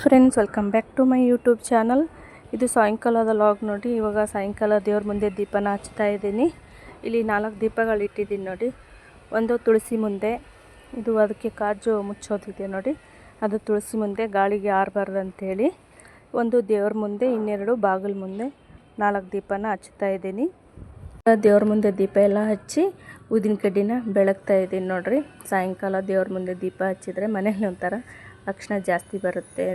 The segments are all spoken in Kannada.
Friends welcome back to my YouTube channel ಇದು ಸಾಯಂಕಾಲದ ಲಾಗ್ ನೋಡಿ, ಇವಾಗ ಸಾಯಂಕಾಲ ದೇವ್ರ ಮುಂದೆ ದೀಪನ ಹಚ್ತಾ ಇದ್ದೀನಿ. ಇಲ್ಲಿ ನಾಲ್ಕು ದೀಪಗಳು ಇಟ್ಟಿದ್ದೀನಿ ನೋಡಿ. ಒಂದು ತುಳಸಿ ಮುಂದೆ, ಇದು ಅದಕ್ಕೆ ಕಾಜು ಮುಚ್ಚೋದಿದೆ ನೋಡಿ. ಅದು ತುಳಸಿ ಮುಂದೆ ಗಾಳಿಗೆ ಆರಬಾರ್ದು ಅಂಥೇಳಿ ಒಂದು ದೇವ್ರ ಮುಂದೆ, ಇನ್ನೆರಡು ಬಾಗಿಲು ಮುಂದೆ ನಾಲ್ಕು ದೀಪನ ಹಚ್ತಾ ಇದ್ದೀನಿ. ದೇವ್ರ ಮುಂದೆ ದೀಪ ಎಲ್ಲ ಹಚ್ಚಿ ಊದಿನ ಕಡ್ಡಿನ ಬೆಳಗ್ತಾ ಇದ್ದೀನಿ ನೋಡಿರಿ. ಸಾಯಂಕಾಲ ದೇವ್ರ ಮುಂದೆ ದೀಪ ಹಚ್ಚಿದ್ರೆ ಮನೇಲಿ ಒಂಥರ ಲಕ್ಷಣ ಜಾಸ್ತಿ ಬರುತ್ತೆ.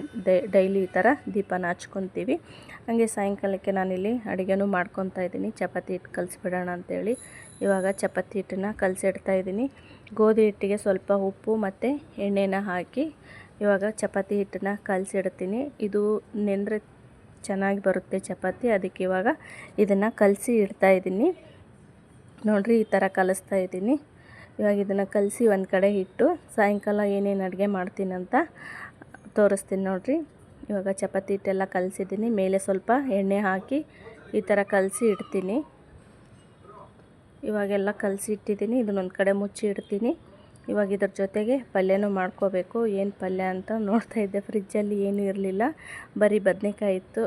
ಡೈಲಿ ಈ ಥರ ದೀಪನ ಹಚ್ಕೊತೀವಿ. ಹಾಗೆ ಸಾಯಂಕಾಲಕ್ಕೆ ನಾನಿಲ್ಲಿ ಅಡುಗೆನೂ ಮಾಡ್ಕೊತಾ ಇದ್ದೀನಿ. ಚಪಾತಿ ಹಿಟ್ಟು ಕಲಿಸ್ಬಿಡೋಣ ಅಂತೇಳಿ. ಇವಾಗ ಚಪಾತಿ ಹಿಟ್ಟನ್ನ ಕಲಸಿಡ್ತಾ ಇದ್ದೀನಿ. ಗೋಧಿ ಹಿಟ್ಟಿಗೆ ಸ್ವಲ್ಪ ಉಪ್ಪು ಮತ್ತು ಎಣ್ಣೆನ ಹಾಕಿ ಇವಾಗ ಚಪಾತಿ ಹಿಟ್ಟನ್ನ ಕಲಸಿಡ್ತೀನಿ. ಇದು ನೆಂದರೆ ಚೆನ್ನಾಗಿ ಬರುತ್ತೆ ಚಪಾತಿ. ಅದಕ್ಕೆ ಇವಾಗ ಇದನ್ನು ಕಲಸಿ ಇಡ್ತಾ ಇದ್ದೀನಿ. ನೋಡಿರಿ ಈ ಥರ ಕಲಿಸ್ತಾ ಇದ್ದೀನಿ. ಇವಾಗ ಇದನ್ನು ಕಲಸಿ ಒಂದು ಕಡೆ ಇಟ್ಟು ಸಾಯಂಕಾಲ ಏನೇನು ಅಡುಗೆ ಮಾಡ್ತೀನಂತ ತೋರಿಸ್ತೀನಿ ನೋಡಿರಿ. ಇವಾಗ ಚಪಾತಿ ಹಿಟ್ಟೆಲ್ಲ ಕಲಸಿದ್ದೀನಿ. ಮೇಲೆ ಸ್ವಲ್ಪ ಎಣ್ಣೆ ಹಾಕಿ ಈ ಥರ ಕಲಸಿ ಇಡ್ತೀನಿ. ಇವಾಗೆಲ್ಲ ಕಲಸಿ ಇಟ್ಟಿದ್ದೀನಿ. ಇದನ್ನೊಂದು ಕಡೆ ಮುಚ್ಚಿ ಇಡ್ತೀನಿ. ಇವಾಗ ಇದ್ರ ಜೊತೆಗೆ ಪಲ್ಯನೂ ಮಾಡ್ಕೋಬೇಕು. ಏನು ಪಲ್ಯ ಅಂತ ನೋಡ್ತಾ ಇದ್ದೆ. ಫ್ರಿಜ್ಜಲ್ಲಿ ಏನೂ ಇರಲಿಲ್ಲ. ಬರೀ ಬದನೇಕಾಯಿ ಇತ್ತು.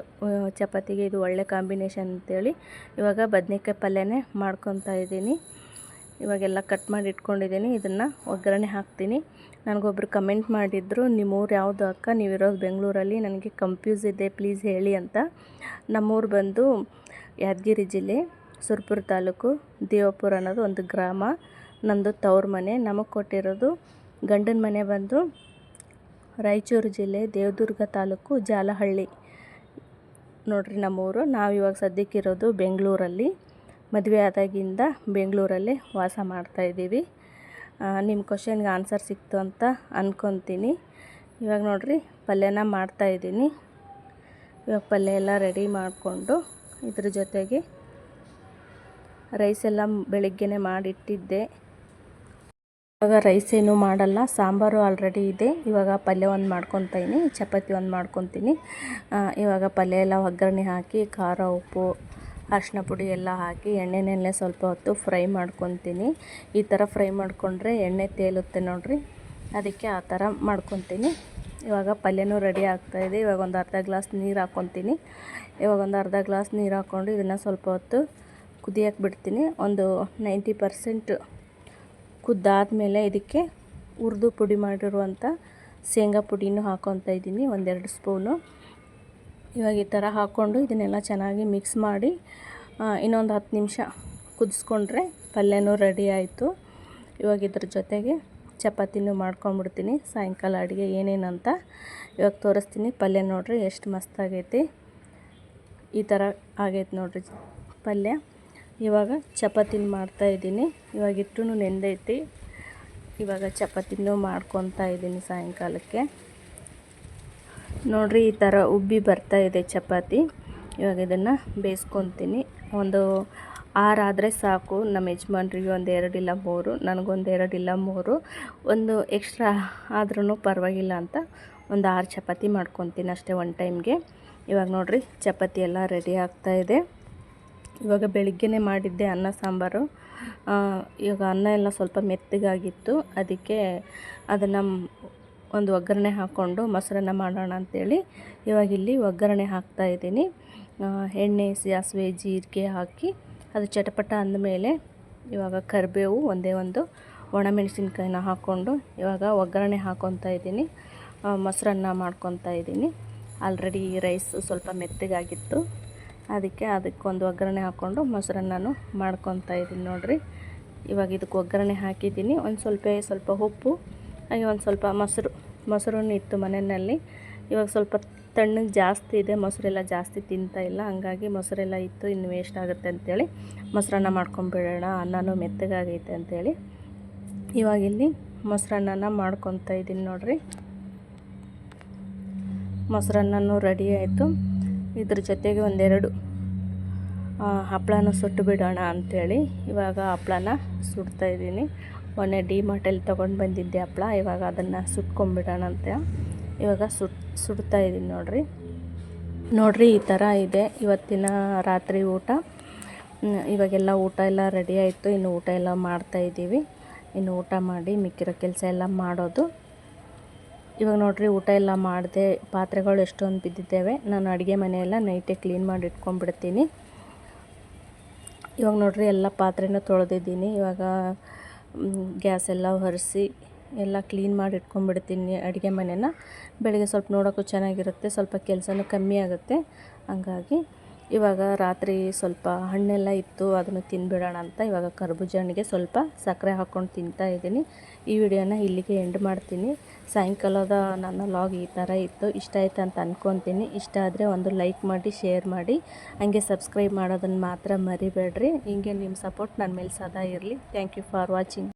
ಚಪಾತಿಗೆ ಇದು ಒಳ್ಳೆ ಕಾಂಬಿನೇಷನ್ ಅಂತೇಳಿ ಇವಾಗ ಬದನೇಕಾಯಿ ಪಲ್ಯನೇ ಮಾಡ್ಕೊತಾ ಇದ್ದೀನಿ. ಇವಾಗೆಲ್ಲ ಕಟ್ ಮಾಡಿ ಇಟ್ಕೊಂಡಿದ್ದೀನಿ. ಇದನ್ನು ಒಗ್ಗರಣೆ ಹಾಕ್ತೀನಿ. ನನಗೊಬ್ರು ಕಮೆಂಟ್ ಮಾಡಿದ್ರು, ನಿಮ್ಮೂರು ಯಾವುದು ಅಕ್ಕ? ನೀವಿರೋದು ಬೆಂಗಳೂರಲ್ಲಿ. ನನಗೆ ಕಂಪ್ಯೂಸ್ ಇದೆ. ಪ್ಲೀಸ್ ಹೇಳಿ ಅಂತ. ನಮ್ಮೂರು ಬಂದು ಯಾದಗಿರಿ ಜಿಲ್ಲೆ, ಸುರ್ಪುರ ತಾಲೂಕು, ದೇವಪುರ ಅನ್ನೋದು ಒಂದು ಗ್ರಾಮ. ನಮ್ಮದು ತವ್ರ ಮನೆ. ನಮಗೆ ಕೊಟ್ಟಿರೋದು ಗಂಡನ ಮನೆ ಬಂದು ರಾಯಚೂರು ಜಿಲ್ಲೆ, ದೇವದುರ್ಗ ತಾಲೂಕು, ಜಾಲಹಳ್ಳಿ. ನೋಡ್ರಿ ನಮ್ಮೂರು. ನಾವು ಇವಾಗ ಸದ್ಯಕ್ಕಿರೋದು ಬೆಂಗಳೂರಲ್ಲಿ. ಮದುವೆ ಆದಾಗಿಂದ ಬೆಂಗಳೂರಲ್ಲೇ ವಾಸ ಮಾಡ್ತಾಯಿದ್ದೀವಿ ನಿಮ್ಮ ಕ್ವಶನ್ಗೆ ಆನ್ಸರ್ ಸಿಕ್ತು ಅಂತ ಅಂದ್ಕೊತೀನಿ ಇವಾಗ ನೋಡಿರಿ, ಪಲ್ಯನ ಮಾಡ್ತಾಯಿದ್ದೀನಿ ಇವಾಗ ಪಲ್ಯ ಎಲ್ಲ ರೆಡಿ ಮಾಡಿಕೊಂಡು ಇದ್ರ ಜೊತೆಗೆ ರೈಸ್ ಎಲ್ಲ ಬೆಳಿಗ್ಗೆನೇ ಮಾಡಿಟ್ಟಿದ್ದೆ. ಇವಾಗ ರೈಸ್ ಏನೂ ಮಾಡಲ್ಲ, ಸಾಂಬಾರು ಆಲ್ರೆಡಿ ಇದೆ. ಇವಾಗ ಪಲ್ಯ ಒಂದು ಮಾಡ್ಕೊತೀನಿ ಚಪಾತಿ ಒಂದು ಮಾಡ್ಕೊತೀನಿ. ಇವಾಗ ಪಲ್ಯ ಎಲ್ಲ ಒಗ್ಗರಣೆ ಹಾಕಿ, ಖಾರ, ಉಪ್ಪು ಅರಿಶಿನ ಪುಡಿ ಎಲ್ಲ ಹಾಕಿ ಎಣ್ಣೆನಲ್ಲೇ ಸ್ವಲ್ಪ ಹೊತ್ತು ಫ್ರೈ ಮಾಡ್ಕೊತೀನಿ. ಈ ಥರ ಫ್ರೈ ಮಾಡಿಕೊಂಡ್ರೆ ಎಣ್ಣೆ ತೇಲುತ್ತೆ ನೋಡಿರಿ. ಅದಕ್ಕೆ ಆ ಥರ ಮಾಡ್ಕೊತೀನಿ. ಇವಾಗ ಪಲ್ಯನೂ ರೆಡಿ ಆಗ್ತಾಯಿದೆ ಇವಾಗ ಒಂದು ಅರ್ಧ ಗ್ಲಾಸ್ ನೀರು ಹಾಕ್ಕೊತೀನಿ ಇವಾಗ ಒಂದು ಅರ್ಧ ಗ್ಲಾಸ್ ನೀರು ಹಾಕ್ಕೊಂಡು ಇದನ್ನು ಸ್ವಲ್ಪ ಹೊತ್ತು ಕುದಿಯಕ್ಕೆ ಬಿಡ್ತೀನಿ. ಒಂದು ನೈಂಟಿ ಪರ್ಸೆಂಟ್ ಕುದ್ದಾದಮೇಲೆ ಇದಕ್ಕೆ ಹುರಿದು ಪುಡಿ ಮಾಡಿರುವಂಥ ಶೇಂಗಾ ಪುಡಿನೂ ಹಾಕ್ಕೊತಾ ಇದ್ದೀನಿ. ಒಂದೆರಡು ಸ್ಪೂನು. ಇವಾಗ ಈ ಥರ ಹಾಕ್ಕೊಂಡು ಇದನ್ನೆಲ್ಲ ಚೆನ್ನಾಗಿ ಮಿಕ್ಸ್ ಮಾಡಿ ಇನ್ನೊಂದು ಹತ್ತು ನಿಮಿಷ ಕುದಿಸ್ಕೊಂಡ್ರೆ ಪಲ್ಯನೂ ರೆಡಿ ಆಯಿತು. ಇವಾಗ ಇದ್ರ ಜೊತೆಗೆ ಚಪಾತಿನೂ ಮಾಡ್ಕೊಂಬಿಡ್ತೀನಿ. ಸಾಯಂಕಾಲ ಅಡುಗೆ ಏನೇನಂತ ಇವಾಗ ತೋರಿಸ್ತೀನಿ. ಪಲ್ಯ ನೋಡಿರಿ ಎಷ್ಟು ಮಸ್ತಾಗೈತಿ. ಈ ಥರ ಆಗೈತೆ ನೋಡಿರಿ ಪಲ್ಯ. ಇವಾಗ ಚಪಾತಿನ ಮಾಡ್ತಾಯಿದ್ದೀನಿ ಇವಾಗ ಇಟ್ಟು ನೆಂದೈತಿ. ಇವಾಗ ಚಪಾತಿನೂ ಮಾಡ್ಕೊತಾ ಇದ್ದೀನಿ ಸಾಯಂಕಾಲಕ್ಕೆ. ನೋಡಿರಿ ಈ ಥರ ಉಬ್ಬಿ ಬರ್ತಾ ಇದೆ ಚಪಾತಿ. ಇವಾಗ ಇದನ್ನು ಬೇಯಿಸ್ಕೊತೀನಿ. ಒಂದು ಆರಾದರೆ ಸಾಕು. ನಮ್ಮ ಯಜಮಾನ್ರಿಗೆ ಒಂದು ಎರಡಿಲ್ಲ ಮೂರು. ನನಗೊಂದು ಎರಡಿಲ್ಲ ಮೂರು. ಒಂದು ಎಕ್ಸ್ಟ್ರಾ ಆದ್ರೂ ಪರವಾಗಿಲ್ಲ ಅಂತ ಒಂದು ಆರು ಚಪಾತಿ ಮಾಡ್ಕೊತೀನಿ ಅಷ್ಟೇ ಒನ್ ಟೈಮ್ಗೆ. ಇವಾಗ ನೋಡಿರಿ ಚಪಾತಿ ಎಲ್ಲ ರೆಡಿ ಆಗ್ತಾ ಇದೆ. ಇವಾಗ ಬೆಳಿಗ್ಗೆನೇ ಮಾಡಿದ್ದೆ ಅನ್ನ ಸಾಂಬಾರು. ಇವಾಗ ಅನ್ನ ಎಲ್ಲ ಸ್ವಲ್ಪ ಮೆತ್ತಗಾಗಿತ್ತು. ಅದಕ್ಕೆ ಅದನ್ನು ಒಂದು ಒಗ್ಗರಣೆ ಹಾಕ್ಕೊಂಡು ಮೊಸರನ್ನ ಮಾಡೋಣ ಅಂಥೇಳಿ ಇವಾಗ ಇಲ್ಲಿ ಒಗ್ಗರಣೆ ಹಾಕ್ತಾಯಿದ್ದೀನಿ ಎಣ್ಣೆ, ಸಾಸಿವೆ, ಜೀರಿಗೆ ಹಾಕಿ ಅದು ಚಟಪಟ ಅಂದಮೇಲೆ ಇವಾಗ ಕರಿಬೇವು ಒಂದೇ ಒಂದು ಒಣಮೆಣಸಿನ್ಕಾಯಿನ ಹಾಕ್ಕೊಂಡು ಇವಾಗ ಒಗ್ಗರಣೆ ಹಾಕ್ಕೊತಾ ಇದ್ದೀನಿ. ಮೊಸರನ್ನ ಮಾಡ್ಕೊತಾ ಇದ್ದೀನಿ. ಆಲ್ರೆಡಿ ರೈಸ್ ಸ್ವಲ್ಪ ಮೆತ್ತಗಾಗಿತ್ತು. ಅದಕ್ಕೆ ಅದಕ್ಕೊಂದು ಒಗ್ಗರಣೆ ಹಾಕ್ಕೊಂಡು ಮೊಸರನ್ನೂ ಮಾಡ್ಕೊತಾ ಇದ್ದೀನಿ ನೋಡಿರಿ. ಇವಾಗ ಇದಕ್ಕೆ ಒಗ್ಗರಣೆ ಹಾಕಿದ್ದೀನಿ. ಒಂದು ಸ್ವಲ್ಪ ಸ್ವಲ್ಪ ಉಪ್ಪು ಹಾಗೆ ಒಂದು ಸ್ವಲ್ಪ ಮೊಸರು, ಮೊಸರನ್ನು ಇತ್ತು ಮನೆಯಲ್ಲಿ. ಇವಾಗ ಸ್ವಲ್ಪ ತಣ್ಣಗೆ ಜಾಸ್ತಿ ಇದೆ, ಮೊಸರೆಲ್ಲ ಜಾಸ್ತಿ ತಿಂತಾ ಇಲ್ಲ. ಹಂಗಾಗಿ ಮೊಸರೆಲ್ಲ ಇತ್ತು, ಇನ್ನು ವೇಸ್ಟ್ ಆಗುತ್ತೆ ಅಂಥೇಳಿ ಮೊಸರನ್ನ ಮಾಡ್ಕೊಂಬಿಡೋಣ, ಅನ್ನನೂ ಮೆತ್ತಗಾಗೈತೆ ಅಂಥೇಳಿ ಇವಾಗ ಇಲ್ಲಿ ಮೊಸರನ್ನ ಮಾಡ್ಕೊತಾ ಇದ್ದೀನಿ ನೋಡಿರಿ. ಮೊಸರನ್ನೂ ರೆಡಿ ಆಯಿತು. ಇದ್ರ ಜೊತೆಗೆ ಒಂದೆರಡು ಹಪ್ಪಳನ ಸುಟ್ಟು ಬಿಡೋಣ ಅಂಥೇಳಿ ಇವಾಗ ಹಪ್ಳನ ಸುಡ್ತಾಯಿದ್ದೀನಿ ಮೊನ್ನೆ ಡಿ ಮಾರ್ಟಲ್ಲಿ ತೊಗೊಂಡು ಬಂದಿದ್ದೆ ಹಪ್ಳ. ಇವಾಗ ಅದನ್ನು ಸುಟ್ಕೊಂಬಿಡೋಣಂತೆ ಇವಾಗ ಸುಟ್, ಸುಡ್ತಾ ಇದ್ದೀನಿ ನೋಡಿರಿ. ನೋಡಿರಿ, ಈ ಥರ ಇದೆ ಇವತ್ತಿನ ರಾತ್ರಿ ಊಟ. ಇವಾಗೆಲ್ಲ ಊಟ ಎಲ್ಲ ರೆಡಿ ಆಯಿತು. ಇನ್ನು ಊಟ ಎಲ್ಲ ಮಾಡ್ತಾಯಿದ್ದೀವಿ ಇನ್ನು ಊಟ ಮಾಡಿ ಮಿಕ್ಕಿರೋ ಕೆಲಸ ಎಲ್ಲ ಮಾಡೋದು. ಇವಾಗ ನೋಡಿರಿ, ಊಟ ಎಲ್ಲ ಮಾಡಿದೆ, ಪಾತ್ರೆಗಳು ಎಷ್ಟೊಂದು ಬಿದ್ದಿದ್ದೇವೆ. ನಾನು ಅಡುಗೆ ಮನೆಯೆಲ್ಲ ನೈಟೇ ಕ್ಲೀನ್ ಮಾಡಿ ಇಟ್ಕೊಂಡ್ಬಿಡ್ತೀನಿ. ಇವಾಗ ನೋಡಿರಿ, ಎಲ್ಲ ಪಾತ್ರೆನೂ ತೊಳೆದಿದ್ದೀನಿ. ಇವಾಗ ಗ್ಯಾಸ್ ಎಲ್ಲ ಒರೆಸಿ ಎಲ್ಲ ಕ್ಲೀನ್ ಮಾಡಿ ಇಟ್ಕೊಂಡ್ಬಿಡ್ತೀನಿ ಅಡುಗೆ ಮನೆನ. ಬೆಳಗ್ಗೆ ಸ್ವಲ್ಪ ನೋಡೋಕ್ಕೂ ಚೆನ್ನಾಗಿರುತ್ತೆ, ಸ್ವಲ್ಪ ಕೆಲಸನೂ ಕಮ್ಮಿ ಆಗುತ್ತೆ. ಹಂಗಾಗಿ ಇವಾಗ ರಾತ್ರಿ ಸ್ವಲ್ಪ ಹಣ್ಣೆಲ್ಲ ಇತ್ತು, ಅದನ್ನು ತಿನ್ಬಿಡೋಣ ಅಂತ ಇವಾಗ ಕರ್ಬೂಜ ಹಣ್ಣಿಗೆ ಸ್ವಲ್ಪ ಸಕ್ಕರೆ ಹಾಕ್ಕೊಂಡು ತಿಂತಾ ಇದ್ದೀನಿ. ಈ ವಿಡಿಯೋನ ಇಲ್ಲಿಗೆ ಎಂಡ್ ಮಾಡ್ತೀನಿ. ಸಾಯಂಕಾಲದ ನನ್ನ ಲಾಗ್ ಈ ಥರ ಇತ್ತು. ಇಷ್ಟ ಆಯ್ತು ಅಂತ ಅಂದ್ಕೊತೀನಿ ಇಷ್ಟ ಆದರೆ ಒಂದು ಲೈಕ್ ಮಾಡಿ, ಶೇರ್ ಮಾಡಿ. ಹಂಗೆ ಸಬ್ಸ್ಕ್ರೈಬ್ ಮಾಡೋದನ್ನು ಮಾತ್ರ ಮರಿಬೇಡ್ರಿ. ಹಿಂಗೆ ನಿಮ್ಮ ಸಪೋರ್ಟ್ ನನ್ನ ಮೇಲೆ ಸದಾ ಇರಲಿ. Thank you for watching